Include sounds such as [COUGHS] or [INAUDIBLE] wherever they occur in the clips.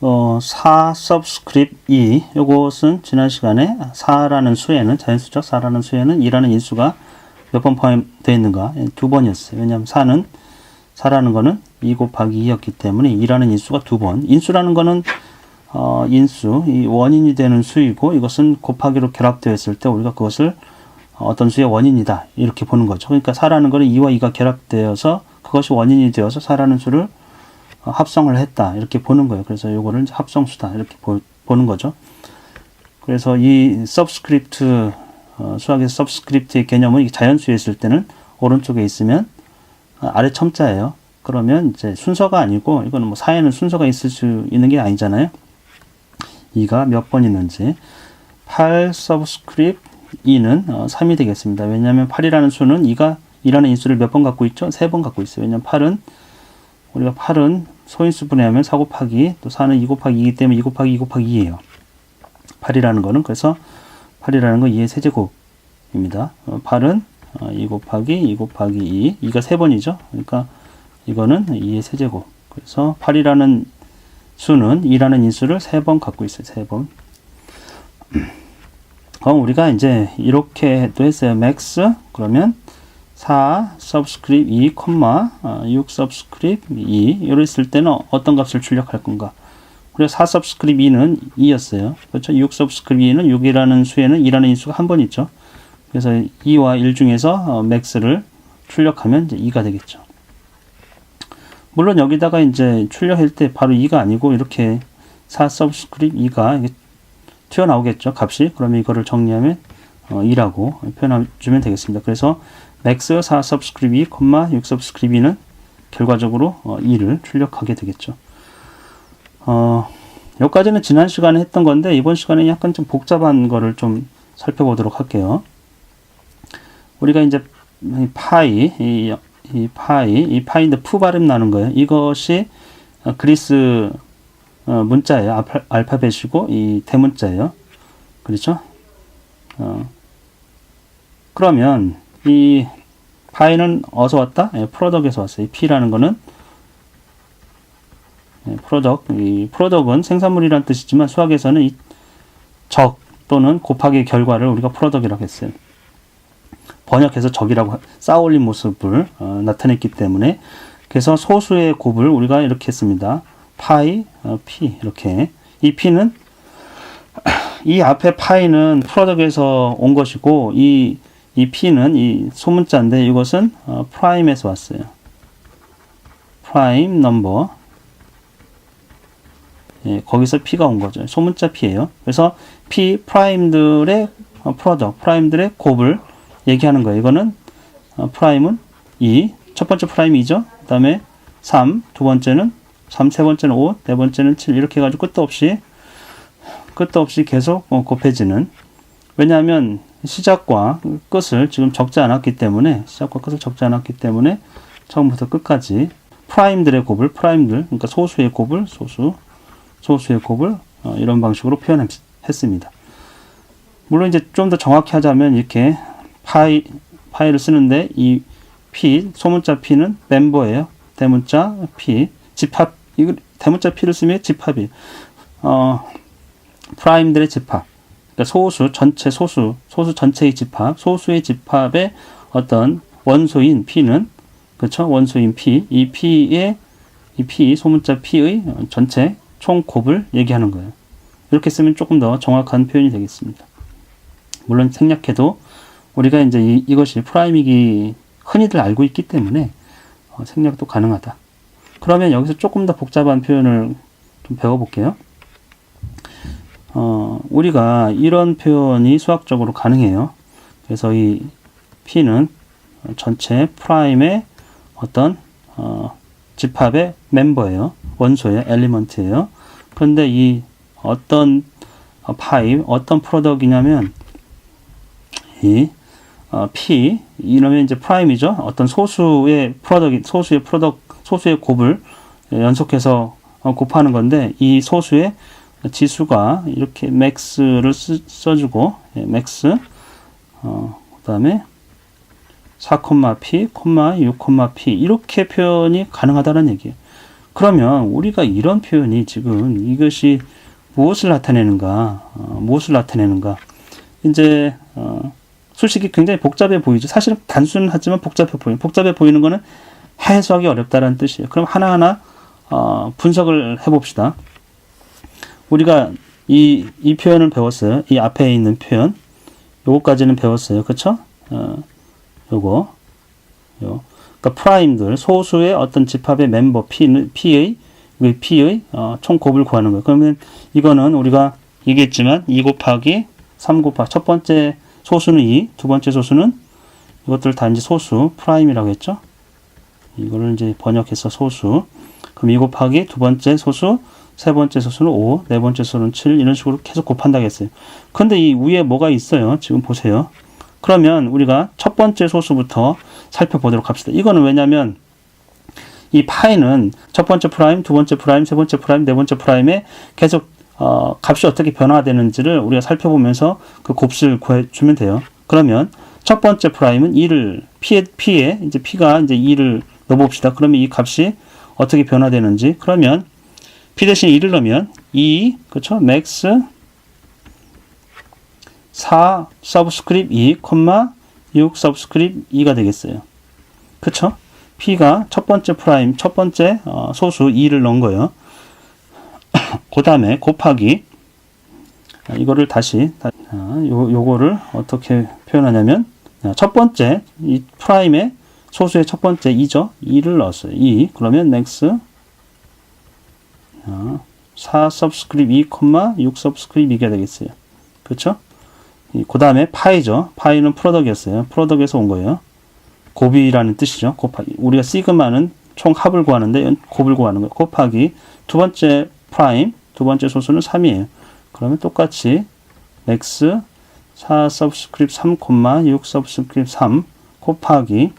어, 4 subscript 2 요것은 지난 시간에 4라는 수에는 자연수적 4라는 수에는 2라는 인수가 몇 번 포함되어 있는가 예, 두 번이었어요. 왜냐하면 4는 4라는 거는 2 곱하기 2였기 때문에 2라는 인수가 두 번. 인수라는 거는 어, 인수, 이 원인이 되는 수이고 이것은 곱하기로 결합되어 있을 때 우리가 그것을 어떤 수의 원인이다 이렇게 보는 거죠. 그러니까 4라는 거는 2와 2가 결합되어서 그것이 원인이 되어서 4라는 수를 어, 합성을 했다 이렇게 보는 거예요. 그래서 요거를 이제 합성 수다 이렇게 보, 는 거죠. 그래서 이 서브스크립트 어, 수학에서 서브스크립트의 개념은 이 자연수에 있을 때는 오른쪽에 있으면 어, 아래 첨자예요. 그러면 이제 순서가 아니고 이거는 뭐 사에는 순서가 있을 수 있는 게 아니잖아요. 2가 몇 번 있는지 8 서브스크립트 2는 어, 3이 되겠습니다. 왜냐하면 8이라는 수는 2가 2라는 인수를 몇 번 갖고 있죠? 3번 갖고 있어요. 왜냐하면 8은 우리가 8은 소인수 분해하면 4 곱하기 또 4는 2 곱하기 2이기 때문에 2 곱하기 2 곱하기 2예요. 8이라는 거는 그래서 8이라는 건 2의 세제곱입니다. 어, 8은 2 곱하기 2 곱하기 2, 2가 3번이죠. 그러니까 이거는 2의 세제곱. 그래서 8이라는 수는 2라는 인수를 3번 갖고 있어요. 3번. [CLEARS THROAT] 그럼 우리가 이제 이렇게 또 했어요. max 그러면 4 subscript 2, 6 subscript 2 이랬을 때는 어떤 값을 출력할 건가? 그래서 4 subscript 2는 2였어요. 그렇죠? 6 subscript 2는 6이라는 수에는 2라는 인수가 한 번 있죠. 그래서 2와 1 중에서 max를 출력하면 이제 2가 되겠죠. 물론 여기다가 이제 출력할 때 바로 2가 아니고 이렇게 4 subscript 2가 이게 튀어나오겠죠. 값이. 그러면 이거를 정리하면 어, 2라고 표현해 주면 되겠습니다. 그래서 max 4 subscript 2, 6 subscript 2는 결과적으로 어, 2를 출력하게 되겠죠. 어, 여기까지는 지난 시간에 했던 건데 이번 시간에 약간 좀 복잡한 거를 좀 살펴보도록 할게요. 우리가 이제 이 파이, 이, 이 파이, 이 파이인데 푸 발음 나는 거예요. 이것이 어, 그리스 어, 문자예요. 알파, 알파 벳이고 이 대문자예요. 그렇죠? 어, 그러면 이 파이는 어디서 왔다? 예, 프로덕에서 왔어요. 이 P라는 거는 예, 프로덕. 이 프로덕은 생산물이란 뜻이지만 수학에서는 이 적 또는 곱하기 결과를 우리가 프로덕이라고 했어요. 번역해서 적이라고 쌓아올린 모습을 어, 나타냈기 때문에 그래서 소수의 곱을 우리가 이렇게 했습니다. 파이, 어, P 이렇게 이 P는 [CLEARS THROAT] 이 앞에 파이는 프로덕에서 온 것이고 이, 이 P는 이 소문자인데 이것은 어, 프라임에서 왔어요. 프라임 넘버 예, 거기서 P가 온 거죠. 소문자 P예요. 그래서 P 프라임들의 어, 프로덕, 프라임들의 곱을 얘기하는 거예요. 이거는 어, 프라임은 2, 첫 번째 프라임이 2죠. 그 다음에 3, 두 번째는 3, 세 번째는 5, 네 번째는 7 이렇게 해가지고 끝도 없이 끝도 없이 계속 어, 곱해지는 왜냐하면 시작과 끝을 지금 적지 않았기 때문에 시작과 끝을 적지 않았기 때문에 처음부터 끝까지 프라임들의 곱을 프라임들 그러니까 소수의 곱을 소수 소수의 곱을 어, 이런 방식으로 표현했습니다. 물론 이제 좀 더 정확히 하자면 이렇게 파이 파이를 쓰는데 이 p 소문자 p는 멤버예요. 대문자 p 집합 이거 대문자 p를 쓰면 집합이 어 프라임들의 집합 그러니까 소수 전체 소수 소수 전체의 집합 소수의 집합의 어떤 원소인 p는 그렇죠 원소인 p 이 p의 이 p 소문자 p의 전체 총 곱을 얘기하는 거예요. 이렇게 쓰면 조금 더 정확한 표현이 되겠습니다. 물론 생략해도 우리가 이제 이, 이것이 프라임이기 흔히들 알고 있기 때문에 어, 생략도 가능하다. 그러면 여기서 조금 더 복잡한 표현을 좀 배워볼게요. 어, 우리가 이런 표현이 수학적으로 가능해요. 그래서 이 P는 전체 프라임의 어떤 어, 집합의 멤버예요. 원소의 엘리먼트예요. 그런데 이 어떤 파이 어떤 프로덕이냐면 이 어, P 이러면 이제 프라임이죠. 어떤 소수의 프로덕 소수의 프로덕 소수의 곱을 연속해서 어, 곱하는 건데 이 소수의 지수가 이렇게 max를 쓰, 써주고 예, max 어, 그다음에 4, p, 6, p 이렇게 표현이 가능하다는 얘기예요. 그러면 우리가 이런 표현이 지금 이것이 무엇을 나타내는가, 어, 무엇을 나타내는가. 이제 어, 수식이 굉장히 복잡해 보이죠. 사실은 단순하지만 복잡해 보이는. 복잡해 보이는 거는 해석이 어렵다는 뜻이에요. 그럼 하나하나 어, 분석을 해봅시다. 우리가 이, 이 표현을 배웠어요. 이 앞에 있는 표현. 요거까지는 배웠어요. 그쵸? 어, 요거. 요. 그러니까 프라임들, 소수의 어떤 집합의 멤버 P는, P의, 그 P의 어, 총 곱을 구하는 거예요. 그러면 이거는 우리가 얘기했지만 2 곱하기 3 곱하기 첫 번째 소수는 2, 두 번째 소수는 이것들 다 이제 소수, 프라임이라고 했죠? 이거를 이제 번역해서 소수. 그럼 2 곱하기 두 번째 소수, 세 번째 소수는 5, 네 번째 소수는 7, 이런 식으로 계속 곱한다고 했어요. 근데 이 위에 뭐가 있어요? 지금 보세요. 그러면 우리가 첫 번째 소수부터 살펴보도록 합시다. 이거는 왜냐면 이 파이는 첫 번째 프라임, 두 번째 프라임, 세 번째 프라임, 네 번째 프라임에 계속 어, 값이 어떻게 변화되는지를 우리가 살펴보면서 그 곱수를 구해주면 돼요. 그러면 첫 번째 프라임은 2를 P에, P에 이제 P가 이제 2를 넣어봅시다. 그러면 이 값이 어떻게 변화되는지 그러면 P 대신 2를 넣으면 2 그렇죠? 맥스 4 서브스크립 2, 6 서브스크립 2가 되겠어요. 그쵸? P가 첫 번째 프라임, 첫 번째 어, 소수 2를 넣은 거예요. [COUGHS] 그 다음에 곱하기 아, 이거를 다시 다- 아, 요, 요거를 어떻게 표현하냐면 아, 첫 번째 이 프라임의 소수의 첫 번째 2죠. 2를 넣었어요. 2 그러면 맥스 4 서브스크립 2, 6 서브스크립 2가 되겠어요. 그렇죠? 그 다음에 파이죠. 파이는 프로덕이었어요. 프로덕에서 온 거예요. 곱이라는 뜻이죠. 곱하기. 우리가 시그마는 총 합을 구하는데 연- 곱을 구하는 거예요. 곱하기 두 번째 프라임, 두 번째 소수는 3이에요. 그러면 똑같이 맥스 4 서브스크립 3, 6 서브스크립 3 곱하기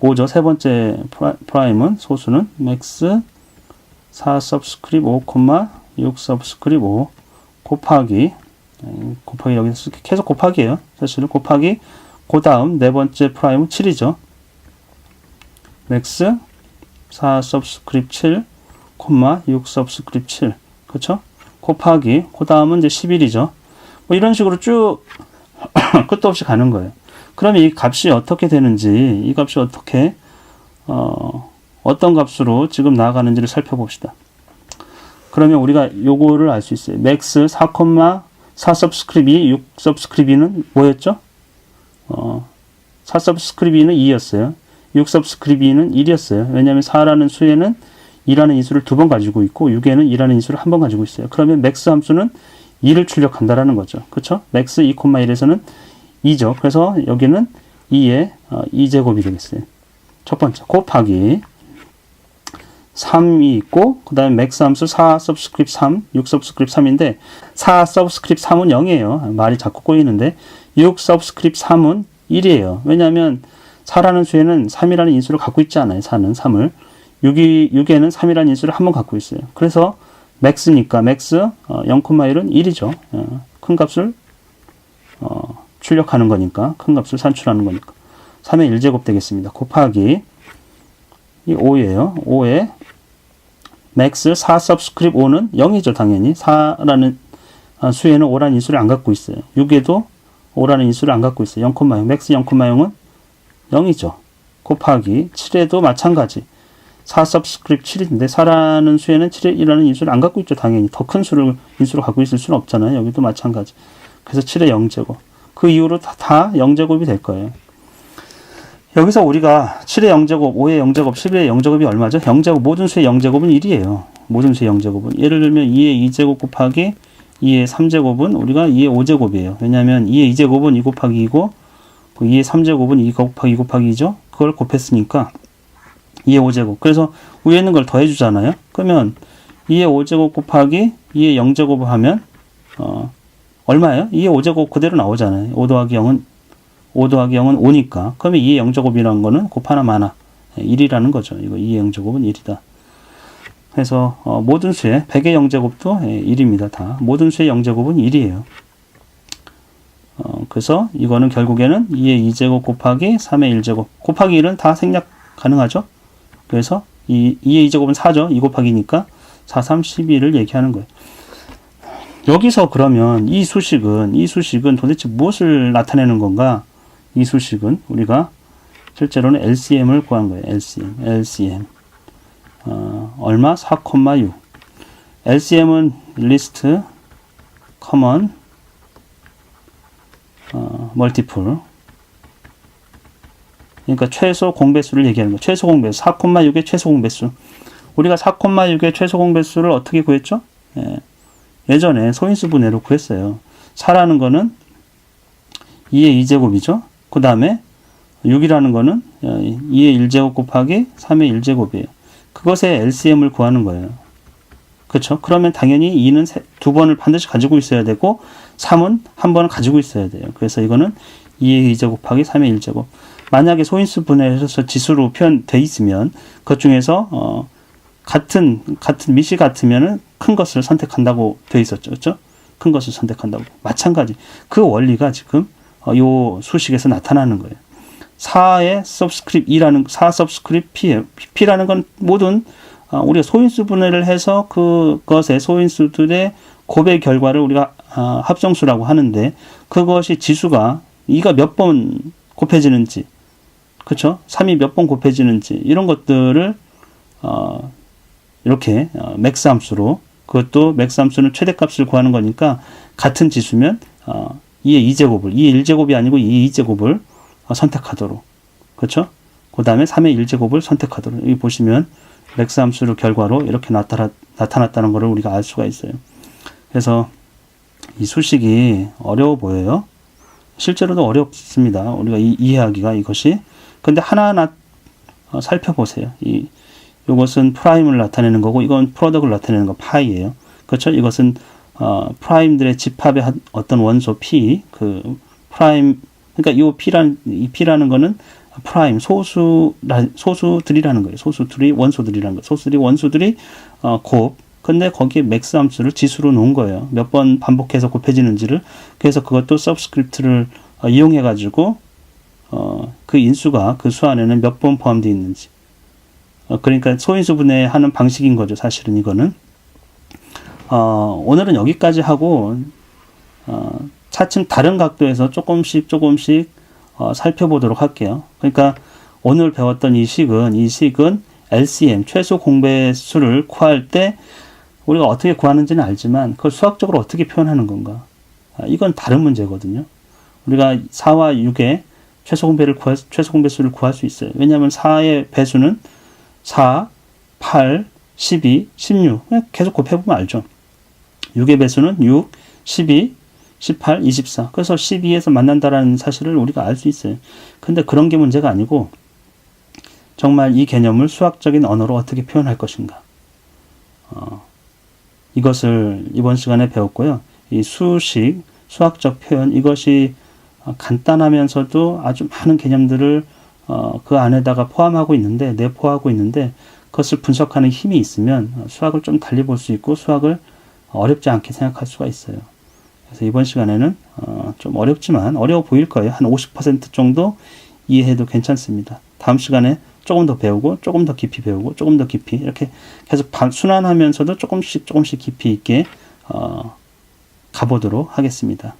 5죠. 세 번째 프라- 프라임은 소수는 맥스 4 서브스크립 5, 6 서브스크립 5 곱하기 음, 곱하기 여기서 계속 곱하기예요. 사실은 곱하기 그 다음 네 번째 프라임은 7이죠. 맥스 4 서브스크립 7, 6 서브스크립 7 그렇죠? 곱하기 그 다음은 이제 11이죠. 뭐 이런 식으로 쭉 [COUGHS] 끝도 없이 가는 거예요. 그러면 이 값이 어떻게 되는지 이 값이 어떻게 어, 어떤 값으로 지금 나아가는지를 살펴봅시다. 그러면 우리가 요거를 알 수 있어요. 맥스 4, 4 서브스크립 2, 6 서브스크립 2는 뭐였죠? 어, 4 서브스크립 2는 2였어요. 6 서브스크립 2는 1이었어요. 왜냐하면 4라는 수에는 2라는 인수를 두 번 가지고 있고 6에는 2라는 인수를 한 번 가지고 있어요. 그러면 맥스 함수는 2를 출력한다라는 거죠. 그렇죠? 맥스 2,1에서는 2죠. 그래서 여기는 2의 어, 2제곱이 되겠어요. 첫 번째 곱하기 3이 있고 그 다음에 맥스 함수 4 서브스크립 3, 6 서브스크립 3인데 4 서브스크립 3은 0이에요. 말이 자꾸 꼬이는데 6 서브스크립 3은 1이에요. 왜냐하면 4라는 수에는 3이라는 인수를 갖고 있지 않아요. 4는 3을. 6이, 6에는 3이라는 인수를 한 번 갖고 있어요. 그래서 맥스니까 맥스 어, 0,1은 1이죠. 어, 큰 값을 어, 출력하는 거니까 큰 값을 산출하는 거니까 3의 1제곱 되겠습니다. 곱하기 이 5예요. 5에 맥스 4 서브스크립 5는 0이죠. 당연히 4라는 아, 수에는 5라는 인수를 안 갖고 있어요. 6에도 5라는 인수를 안 갖고 있어요. 0,0 맥스 0,0은 0이죠. 곱하기 7에도 마찬가지 4 서브스크립 7인데 4라는 수에는 7이라는 인수를 안 갖고 있죠. 당연히 더 큰 수를 인수로 갖고 있을 수는 없잖아요. 여기도 마찬가지. 그래서 7의 0제곱. 그 이후로 다, 다 0제곱이 될 거예요. 여기서 우리가 7의 0제곱, 5의 0제곱, 11의 0제곱이 얼마죠? 0제곱, 모든 수의 0제곱은 1이에요. 모든 수의 0제곱은. 예를 들면 2의 2제곱 곱하기 2의 3제곱은 우리가 2의 5제곱이에요. 왜냐하면 2의 2제곱은 2 곱하기 2고, 그 2의 3제곱은 2 곱하기 2 곱하기 2죠? 그걸 곱했으니까 2의 5제곱. 그래서 위에 있는 걸 더해주잖아요. 그러면 2의 5제곱 곱하기 2의 0제곱을 하면, 어, 얼마예요? 2의 5제곱 그대로 나오잖아요. 5 더하기 0은 5 더하기 0은 5니까. 그러면 2의 0제곱이라는 거는 곱하나 마나 1이라는 거죠. 이거 2의 0제곱은 1이다. 그래서 어, 모든 수의 100의 0제곱도 예, 1입니다. 다. 모든 수의 0제곱은 1이에요. 어, 그래서 이거는 결국에는 2의 2제곱 곱하기 3의 1제곱 곱하기 1은 다 생략 가능하죠. 그래서 이 2의 2제곱은 4죠. 2 곱하기니까 4, 3, 12를 얘기하는 거예요. 여기서 그러면 이 수식은 이 수식은 도대체 무엇을 나타내는 건가? 이 수식은 우리가 실제로는 LCM을 구한 거예요. LCM, LCM. 어, 얼마? 4,6. LCM은 리스트, 커먼, 어, 멀티플. 그러니까 최소 공배수를 얘기하는 거예요. 최소 공배수. 4,6의 최소 공배수. 우리가 4,6의 최소 공배수를 어떻게 구했죠? 예. 예전에 소인수 분해로 구했어요. 4라는 거는 2의 2제곱이죠. 그 다음에 6이라는 거는 2의 1제곱 곱하기 3의 1제곱이에요. 그것의 LCM을 구하는 거예요. 그렇죠? 그러면 당연히 2는 세, 두 번을 반드시 가지고 있어야 되고 3은 한 번을 가지고 있어야 돼요. 그래서 이거는 2의 2제곱 곱하기 3의 1제곱. 만약에 소인수 분해해서 지수로 표현돼 있으면 그 중에서 어, 같은 같은 미시 같으면은 큰 것을 선택한다고 돼 있었죠. 그렇죠? 큰 것을 선택한다고. 마찬가지. 그 원리가 지금 어, 요 수식에서 나타나는 거예요. 4의 subscript 2라는 4 subscript P예요. P라는 건 모든 어, 우리가 소인수 분해를 해서 그것의 소인수들의 곱의 결과를 우리가 어, 합성수라고 하는데 그것이 지수가 2가 몇 번 곱해지는지 그렇죠? 3이 몇 번 곱해지는지 이런 것들을 어, 이렇게 어, 맥스 함수로 그것도 맥스 함수는 최대값을 구하는 거니까 같은 지수면 어, 2의 2제곱을 2의 1제곱이 아니고 2의 2제곱을 어, 선택하도록 그렇죠? 그 다음에 3의 1제곱을 선택하도록 여기 보시면 맥스 함수를 결과로 이렇게 나타나, 나타났다는 것을 우리가 알 수가 있어요. 그래서 이 수식이 어려워 보여요. 실제로도 어렵습니다. 우리가 이, 이해하기가 이것이. 근데 하나하나 어, 살펴보세요. 이 이것은 프라임을 나타내는 거고 이건 프로덕을 나타내는 거 파이예요. 그렇죠? 이것은 어, 프라임들의 집합의 한- 어떤 원소 p 그 프라임 그러니까 이 p라는 이 p라는 거는 프라임 소수 소수들이라는 거예요. 소수들이 원소들이라는 거. 소수들이 원소들이 어, 곱 근데 거기에 맥스 함수를 지수로 놓은 거예요. 몇 번 반복해서 곱해지는지를 그래서 그것도 서브스크립트를 어, 이용해 가지고 어, 그 인수가 그 수 안에는 몇 번 포함되어 있는지 어, 그러니까 소인수 분해하는 방식인 거죠. 사실은 이거는. 어, 오늘은 여기까지 하고 어, 차츰 다른 각도에서 조금씩 조금씩 어, 살펴보도록 할게요. 그러니까 오늘 배웠던 이 식은 이 식은 LCM 최소 공배수를 구할 때 우리가 어떻게 구하는지는 알지만 그걸 수학적으로 어떻게 표현하는 건가? 아, 이건 다른 문제거든요. 우리가 4와 6의 최소 공배를 구할 최소 공배수를 구할 수 있어요. 왜냐하면 4의 배수는 4, 8, 12, 16. 그냥 계속 곱해보면 알죠. 6의 배수는 6, 12, 18, 24. 그래서 12에서 만난다라는 사실을 우리가 알 수 있어요. 근데 그런 게 문제가 아니고 정말 이 개념을 수학적인 언어로 어떻게 표현할 것인가. 어, 이것을 이번 시간에 배웠고요. 이 수식, 수학적 표현, 이것이 어, 간단하면서도 아주 많은 개념들을 어, 그 안에다가 포함하고 있는데, 내포하고 있는데, 그것을 분석하는 힘이 있으면 어, 수학을 좀 달리 볼 수 있고 수학을 어렵지 않게 생각할 수가 있어요. 그래서 이번 시간에는 어, 좀 어렵지만 어려워 보일 거예요. 한 50% 정도 이해해도 괜찮습니다. 다음 시간에 조금 더 배우고 조금 더 깊이 배우고 조금 더 깊이 이렇게 계속 반- 순환하면서도 조금씩 조금씩 깊이 있게 어, 가보도록 하겠습니다.